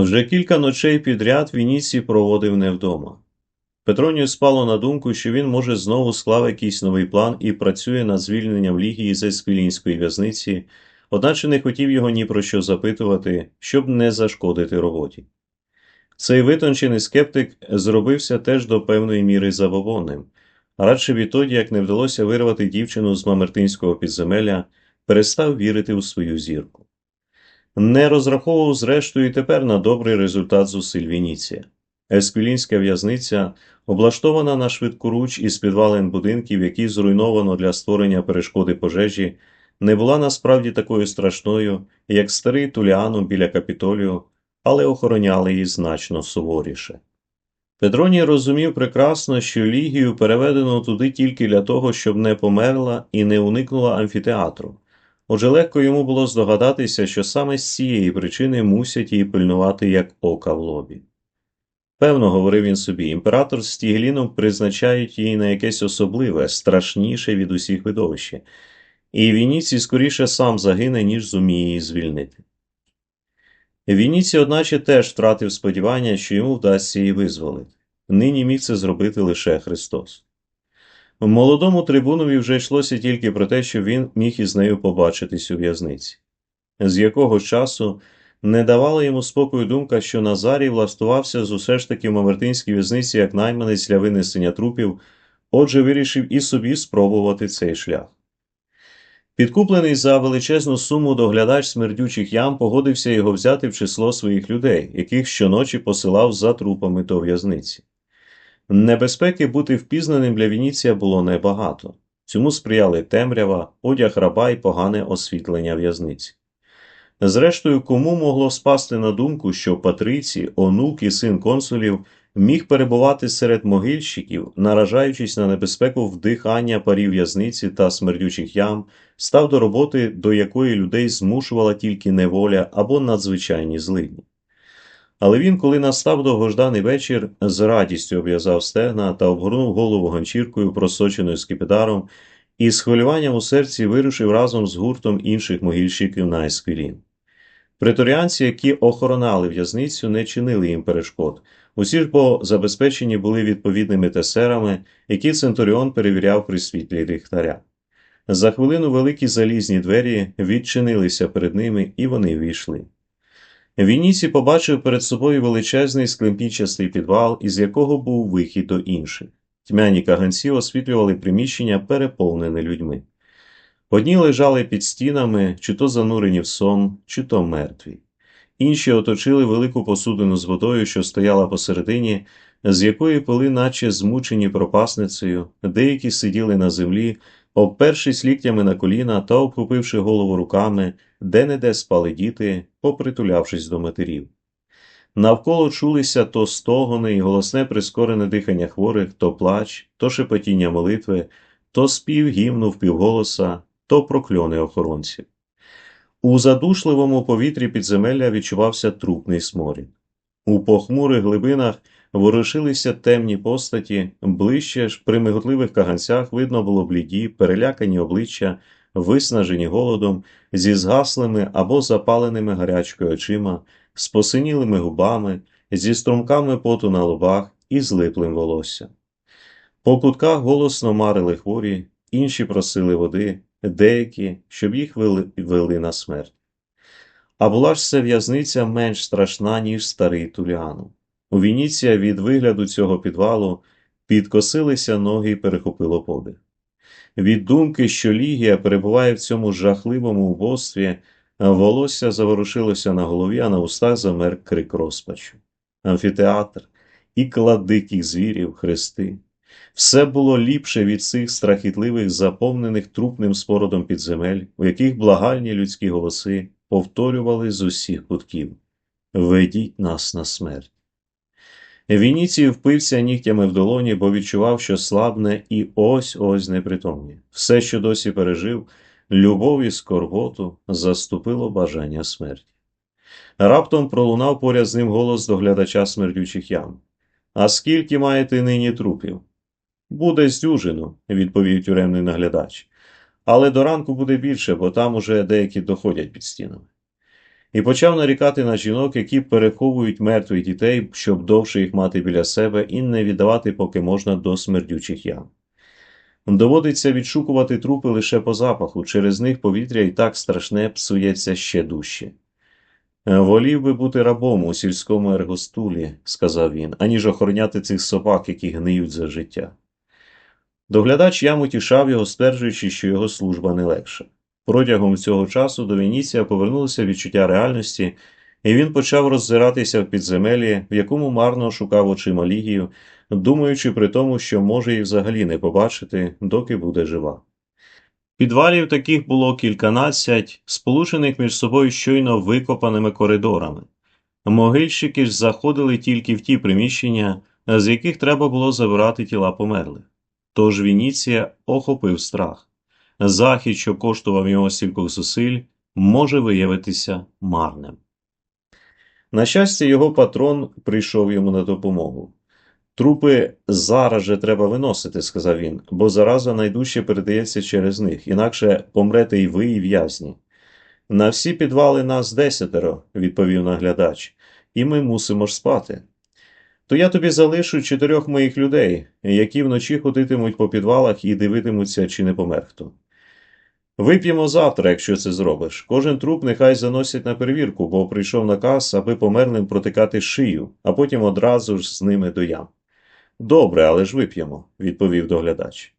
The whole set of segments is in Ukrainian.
Вже кілька ночей підряд Вініцій проводив не вдома. Петронію спало на думку, що він може знову склав якийсь новий план і працює над звільненням Лігії з Еспілінської в'язниці, одначе не хотів його ні про що запитувати, щоб не зашкодити роботі. Цей витончений скептик зробився теж до певної міри забобонним, радше відтоді, як не вдалося вирвати дівчину з мамертинського підземелля, перестав вірити у свою зірку. Не розраховував, зрештою, і тепер на добрий результат зусиль Вініція. Есквілінська в'язниця, облаштована на швидкоруч із підвалин будинків, які зруйновано для створення перешкоди пожежі, не була насправді такою страшною, як старий Туліанум біля капітолію, але охороняли її значно суворіше. Петроній розумів прекрасно, що Лігію переведено туди тільки для того, щоб не померла і не уникнула амфітеатру. Отже, легко йому було здогадатися, що саме з цієї причини мусять її пильнувати як ока в лобі. Певно, говорив він собі, імператор з Тігліном призначають її на якесь особливе, страшніше від усіх видовище, і Вініцій скоріше сам загине, ніж зуміє її звільнити. Вініцій, одначе, теж втратив сподівання, що йому вдасться її визволити. Нині міг це зробити лише Христос. Молодому трибунові вже йшлося тільки про те, що він міг із нею побачитись у в'язниці, з якого часу не давала йому спокою думка, що Назарій влаштувався з усе ж таки в Мамертинській в'язниці як найманець для винесення трупів, отже, вирішив і собі спробувати цей шлях. Підкуплений за величезну суму доглядач смердючих ям погодився його взяти в число своїх людей, яких щоночі посилав за трупами до в'язниці. Небезпеки бути впізнаним для Вініція було небагато. Цьому сприяли темрява, одяг раба і погане освітлення в'язниці. Зрештою, кому могло спасти на думку, що Патриці, онук і син консулів міг перебувати серед могильщиків, наражаючись на небезпеку вдихання парів в'язниці та смердючих ям, став до роботи, до якої людей змушувала тільки неволя або надзвичайні злидні. Але він, коли настав довгожданий вечір, з радістю обв'язав стегна та обгорнув голову ганчіркою, просоченою скипидаром, і з хвилюванням у серці вирушив разом з гуртом інших могильщиків на есквілін. Преторіанці, які охоронали в'язницю, не чинили їм перешкод. Усі ж бо забезпечені були відповідними тесерами, які Центуріон перевіряв при світлі ліхтаря. За хвилину великі залізні двері відчинилися перед ними, і вони війшли. Вініці побачив перед собою величезний склемпічастий підвал, із якого був вихід до інших. Тьмяні каганці освітлювали приміщення, переповнене людьми. Одні лежали під стінами, чи то занурені в сон, чи то мертві. Інші оточили велику посудину з водою, що стояла посередині, з якої пили, наче змучені пропасницею, деякі сиділи на землі, обпершись ліктями на коліна та обхопивши голову руками, де-не-де спали діти, попритулявшись до матерів. Навколо чулися то стогони і голосне прискорене дихання хворих, то плач, то шепотіння молитви, то спів гімну впівголоса, то прокльони охоронців. У задушливому повітрі підземелля відчувався трупний сморід. У похмурих глибинах ворушилися темні постаті, ближче ж при миготливих каганцях видно було бліді, перелякані обличчя, виснажені голодом, зі згаслими або запаленими гарячкою очима, з посинілими губами, зі струмками поту на лобах і злиплим волоссям. По кутках голосно марили хворі, інші просили води, деякі, щоб їх вели, вели на смерть. А була ж це в'язниця менш страшна, ніж старий Туліану. У Вініція від вигляду цього підвалу підкосилися ноги і перехопило подих. Від думки, що Лігія перебуває в цьому жахливому убостві, волосся заворушилося на голові, а на устах замер крик розпачу. Амфітеатр, ікла диких звірів, хрести. Все було ліпше від цих страхітливих, заповнених трупним спородом підземель, у яких благальні людські голоси повторювали з усіх кутків Ведіть нас на смерть. Вініцій впився нігтями в долоні, бо відчував, що слабне і ось ось непритомні. Все, що досі пережив, любов і скорботу заступило бажання смерті. Раптом пролунав поряд з ним голос доглядача смердючих ям. А скільки маєте нині трупів? Буде з дюжину, відповів тюремний наглядач. Але до ранку буде більше, бо там уже деякі доходять під стінами. І почав нарікати на жінок, які переховують мертвих дітей, щоб довше їх мати біля себе і не віддавати, поки можна, до смердючих ям. Доводиться відшукувати трупи лише по запаху, через них повітря і так страшне псується ще дужче. «Е, Волів би бути рабом у сільському ергостулі, сказав він, аніж охороняти цих собак, які гниють за життя. Доглядач ям утішав його, стверджуючи, що його служба не легша. Протягом цього часу до Веніція повернулося відчуття реальності, і він почав роззиратися в підземелі, в якому марно шукав очима Лігію, думаючи при тому, що може її взагалі не побачити, доки буде жива. Підвалів таких було кільканадцять, сполучених між собою щойно викопаними коридорами. Могильщики ж заходили тільки в ті приміщення, з яких треба було забирати тіла померлих. Тож Вініція охопив страх. Захід, що коштував його стількох зусиль, може виявитися марним. На щастя, його патрон прийшов йому на допомогу. Трупи зараз же треба виносити, сказав він, бо зараза найдужче передається через них, інакше помрете і ви, і в'язні. На всі підвали нас десятеро, відповів наглядач, і ми мусимо ж спати. То я тобі залишу чотирьох моїх людей, які вночі ходитимуть по підвалах і дивитимуться, чи не помер хто. Вип'ємо завтра, якщо це зробиш. Кожен труп нехай заносять на перевірку, бо прийшов наказ, аби померлим протикати шию, а потім одразу ж з ними до ям. Добре, але ж вип'ємо, відповів доглядач.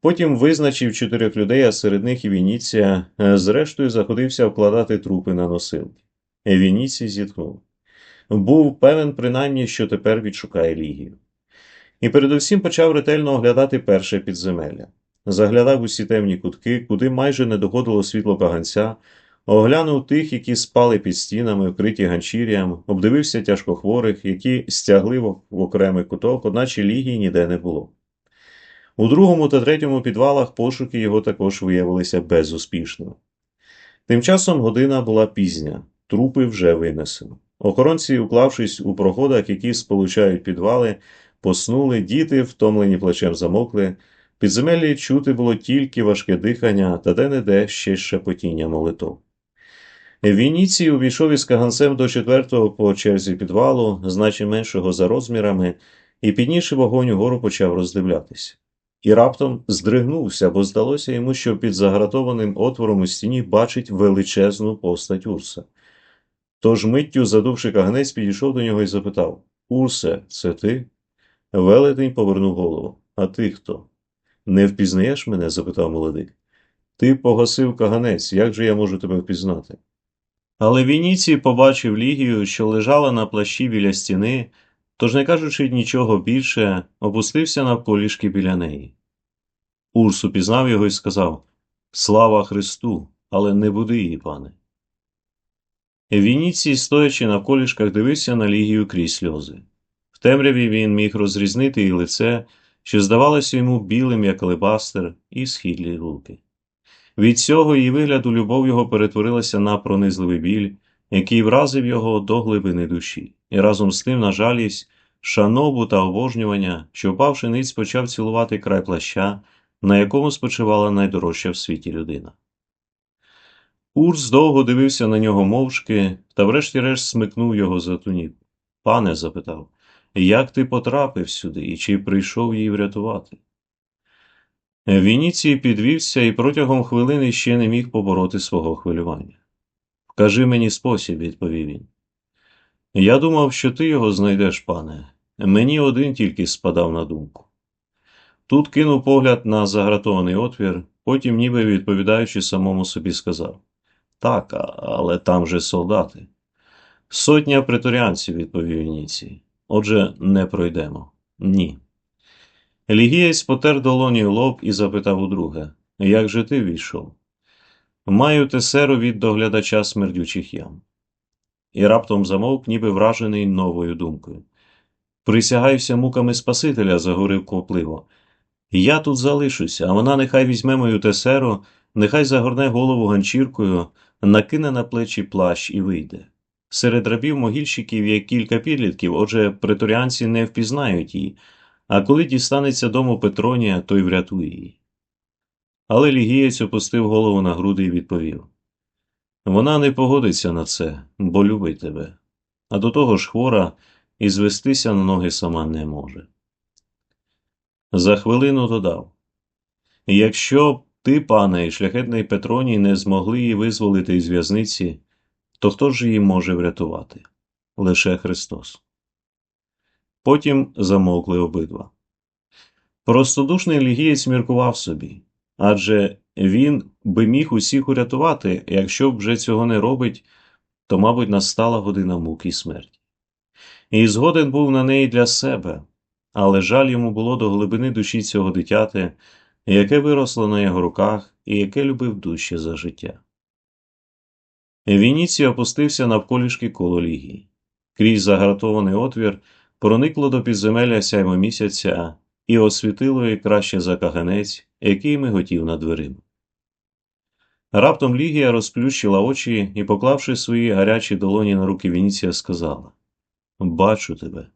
Потім визначив чотирьох людей, а серед них і Вініція, е, зрештою заходився вкладати трупи на носилки. Вініцій зітхнув. Був певен, принаймні, що тепер відшукає Лігію. І передусім почав ретельно оглядати перше підземелля. Заглядав усі темні кутки, куди майже не доходило світло каганця, оглянув тих, які спали під стінами, вкриті ганчір'ям, обдивився тяжкохворих, які стягли в окремий куток, одначе лігії ніде не було. У другому та третьому підвалах пошуки його також виявилися безуспішними. Тим часом година була пізня, трупи вже винесено. Охоронці, уклавшись у проходах, які сполучають підвали, поснули, діти, втомлені плачем замокли. Підземеллі чути було тільки важке дихання та де-не-де ще шепотіння молитов. Вініцій увійшов із каганцем до четвертого по черзі підвалу, значно меншого за розмірами, і, піднісши вогонь угору, почав роздивлятися. І раптом здригнувся, бо здалося йому, що під загратованим отвором у стіні бачить величезну постать Урса. Тож миттю, задувши каганець, підійшов до нього і запитав Урсе, це ти? Велетень повернув голову. А ти хто? Не впізнаєш мене? запитав молодик. Ти погасив каганець, як же я можу тебе впізнати? Але Вініцій побачив Лігію, що лежала на плащі біля стіни, тож, не кажучи нічого більше, опустився навколішки біля неї. Урс упізнав його і сказав Слава Христу, але не буди її, пане. Вініцій, стоячи на колішках, дивився на Лігію крізь сльози. В темряві він міг розрізнити її лице, що здавалося йому білим, як алебастер, і східлі руки. Від цього її вигляду любов його перетворилася на пронизливий біль, який вразив його до глибини душі, і разом з тим, на жалість, шанову та обожнювання, що впавши ниць почав цілувати край плаща, на якому спочивала найдорожча в світі людина. Урс довго дивився на нього мовчки та врешті-решт смикнув його за туніку. Пане, запитав, як ти потрапив сюди і чи прийшов її врятувати? Вініцій підвівся і протягом хвилини ще не міг побороти свого хвилювання. Вкажи мені спосіб, відповів він. Я думав, що ти його знайдеш, пане. Мені один тільки спадав на думку. Тут кинув погляд на загратований отвір, потім, ніби відповідаючи самому собі, сказав Так, але там же солдати. Сотня преторіанців, відповів Вініцій. Отже, не пройдемо. Ні. Лігієць потер долонію лоб і запитав удруге Як же ти війшов? Маю тесеру від доглядача смердючих ям. І раптом замовк, ніби вражений новою думкою. Присягаюся муками Спасителя, загорив копливо. Я тут залишуся, а вона нехай візьме мою тесеру, нехай загорне голову ганчіркою, накине на плечі плащ і вийде. Серед рабів могильщиків є кілька підлітків, отже, преторіанці не впізнають її, а коли дістанеться дому Петронія, то й врятує її. Але Лігієць опустив голову на груди і відповів Вона не погодиться на це, бо любить тебе. А до того ж хвора і звестися на ноги сама не може. За хвилину додав Якщо ти, пане, і шляхетний Петроній не змогли її визволити із в'язниці, то хто ж її може врятувати? Лише Христос. Потім замовкли обидва. Простодушний лігієць міркував собі, адже він би міг усіх урятувати, якщо б вже цього не робить, то, мабуть, настала година муки і смерті. І згоден був на неї для себе, але жаль йому було до глибини душі цього дитяти, яке виросло на його руках і яке любив дужче за життя. Вініцій опустився навколішки коло лігії. Крізь загратований отвір проникло до підземелля сяйво місяця і освітило її краще за каганець, який миготів над дверима. Раптом Лігія розплющила очі і, поклавши свої гарячі долоні на руки Вініція, сказала Бачу тебе,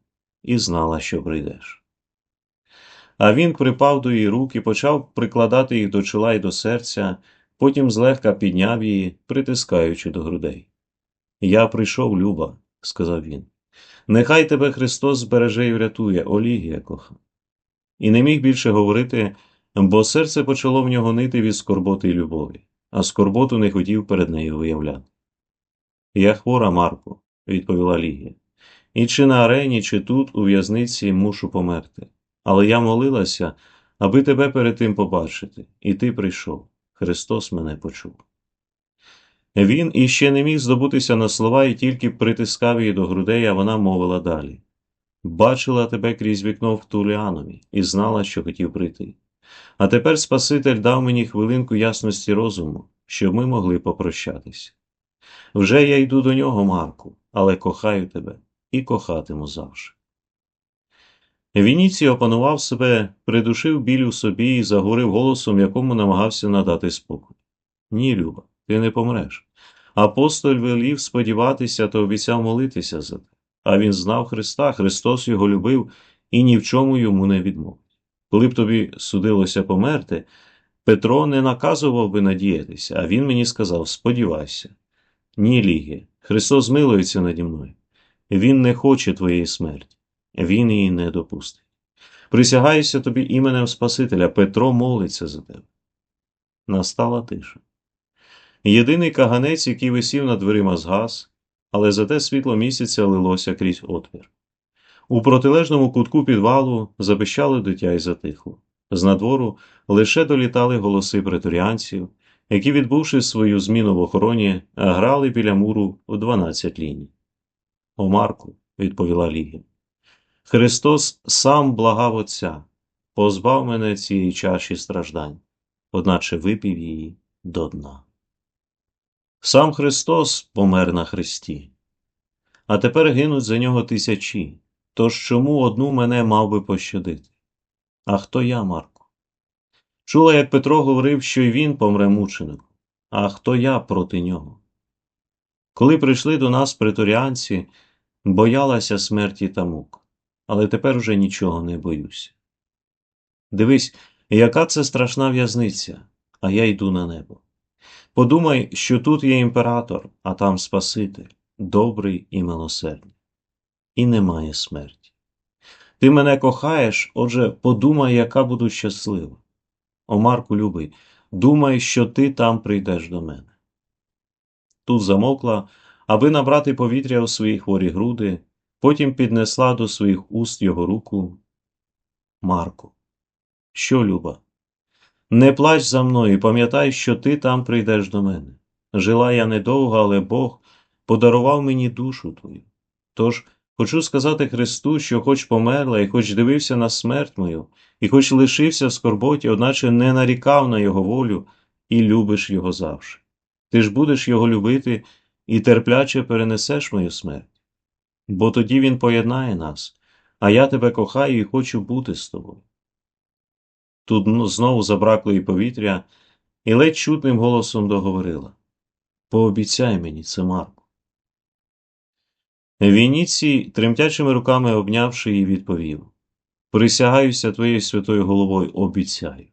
і знала, що прийдеш. А він припав до її рук і почав прикладати їх до чола й до серця, потім злегка підняв її, притискаючи до грудей. Я прийшов, Люба, сказав він. Нехай тебе Христос збереже і врятує, Олігія коха. І не міг більше говорити, бо серце почало в нього нити від скорботи й любові, а скорботу не хотів перед нею виявляти. Я хвора, Марко, відповіла Лігія. І чи на арені, чи тут, у в'язниці, мушу померти. Але я молилася, аби тебе перед тим побачити, і ти прийшов. Христос мене почув. Він іще не міг здобутися на слова і тільки притискав її до грудей, а вона мовила далі Бачила тебе крізь вікно в Туліанові і знала, що хотів прийти. А тепер Спаситель дав мені хвилинку ясності розуму, щоб ми могли попрощатися. Вже я йду до нього, Марку, але кохаю тебе і кохатиму завжди. Вініцій опанував себе, придушив біль у собі і заговорив голосом, якому намагався надати спокій. Ні, Люба, ти не помреш. Апостоль велів сподіватися та обіцяв молитися за те. А він знав Христа, Христос його любив і ні в чому йому не відмовив. Коли б тобі судилося померти, Петро не наказував би надіятися, а він мені сказав сподівайся. Ні, Лігі, Христос змилується наді мною. Він не хоче твоєї смерті, Він її не допустить. Присягаюся тобі іменем Спасителя, Петро молиться за тебе. Настала тиша. Єдиний каганець, який висів над дверима згас, але зате світло місяця лилося крізь отвір. У протилежному кутку підвалу запищало дитя й затихло. З надвору лише долітали голоси преторіанців, які, відбувши свою зміну в охороні, грали біля муру в дванадцять ліній. О Марку, відповіла Лігія. Христос сам благав Отця, позбав мене цієї чаші страждань, одначе випів її до дна. Сам Христос помер на Христі, а тепер гинуть за нього тисячі. Тож чому одну мене мав би пощадити? А хто я, Марко? Чула, як Петро говорив, що й він помре мучеником. А хто я проти нього? Коли прийшли до нас преторіанці, боялася смерті та мук, але тепер уже нічого не боюся. Дивись, яка це страшна в'язниця, а я йду на небо. Подумай, що тут є імператор, а там Спаситель, добрий і милосердний, і немає смерті. Ти мене кохаєш, отже, подумай, яка буду щаслива. О, Марку, любий, думай, що ти там прийдеш до мене. Тут замовкла, аби набрати повітря у свої хворі груди, потім піднесла до своїх уст його руку. Марку, що, Люба? Не плач за мною, пам'ятай, що ти там прийдеш до мене. Жила я недовго, але Бог подарував мені душу твою. Тож хочу сказати Христу, що хоч померла, і хоч дивився на смерть мою, і хоч лишився в скорботі, одначе не нарікав на Його волю і любиш Його завжди. Ти ж будеш Його любити і терпляче перенесеш мою смерть. Бо тоді Він поєднає нас, а я тебе кохаю і хочу бути з тобою. Тут ну, знову забракло їй повітря, і ледь чутним голосом договорила Пообіцяй мені це, Марку. Вініцій, тремтячими руками обнявши її, відповів Присягаюся твоєю святою головою, обіцяю.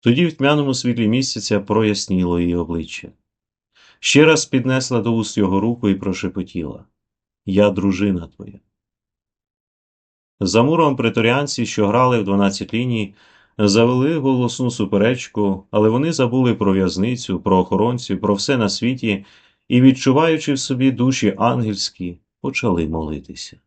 Тоді в тьмяному світлі місяця проясніло її обличчя. Ще раз піднесла до уст його руку і прошепотіла Я дружина твоя. За муром преторіанці, що грали в 12 ліній, завели голосну суперечку, але вони забули про в'язницю, про охоронців, про все на світі і, відчуваючи в собі душі ангельські, почали молитися.